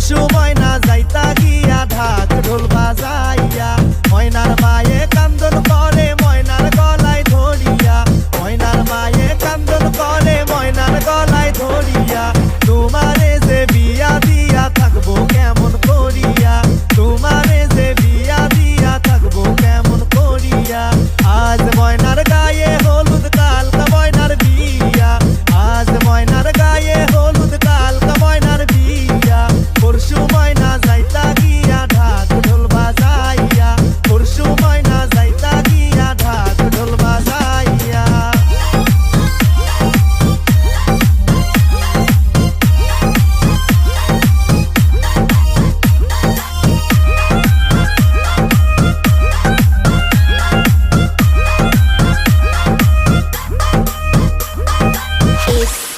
সময়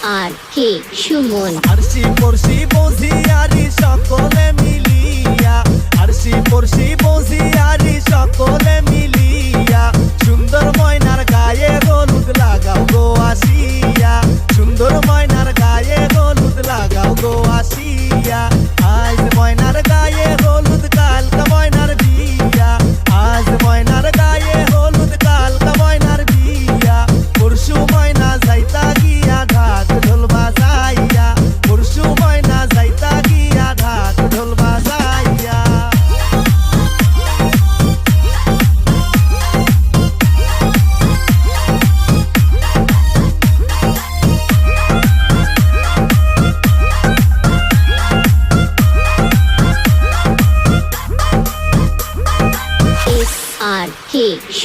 আর কে সুমন। আরশি পড়শি বসিয়ারি সকলে মিলিয়া। আরশি পড়শি বসিয়ারি সকলে মিলিয়া। সুন্দর ময়নার গায়ে হলুদ লাগাও গো আসিয়া। সুন্দর ময়নার গায়ে হলুদ লাগাও গো আসিয়া। আজ ময়না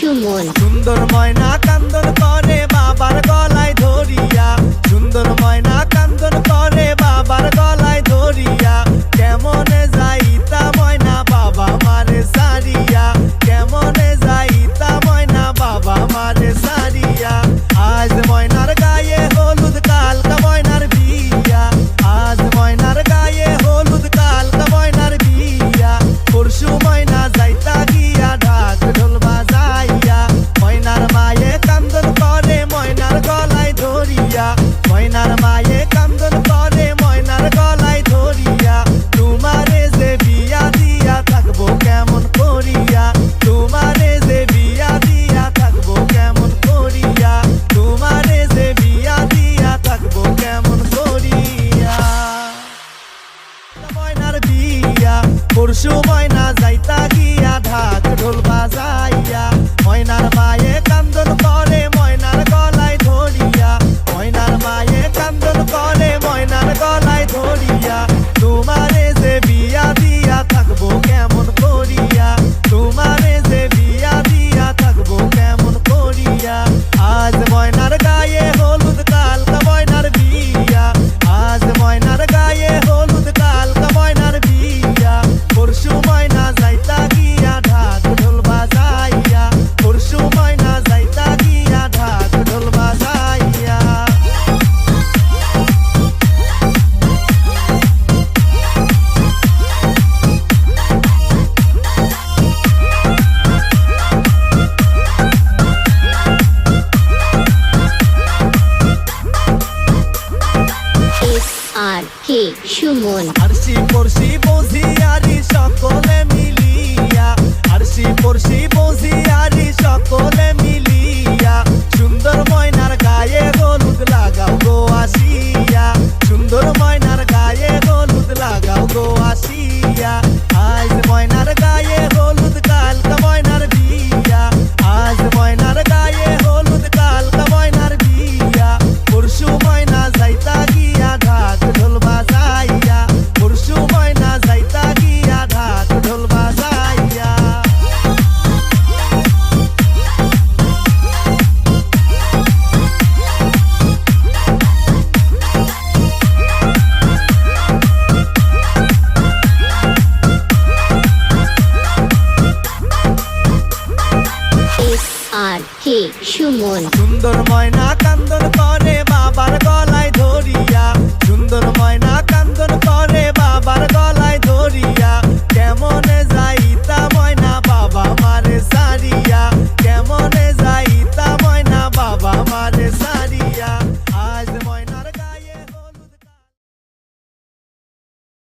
চুমন সুন্দর ময়না কান্দন করে বাবার গলায় ধরিয়া। সুন্দর ময়না কান্দন করে বাবার গলায় ধরিয়া। কেমন কে? সুমন। আরশি পড়শি বসিয়ারি সকলে মিলিয়া। আরশি পড়শি বসিয়ারি সকলে মিলিয়া। সুন্দরময় সুমন। সুন্দর ময়না কান্দর করে বাবার গলা।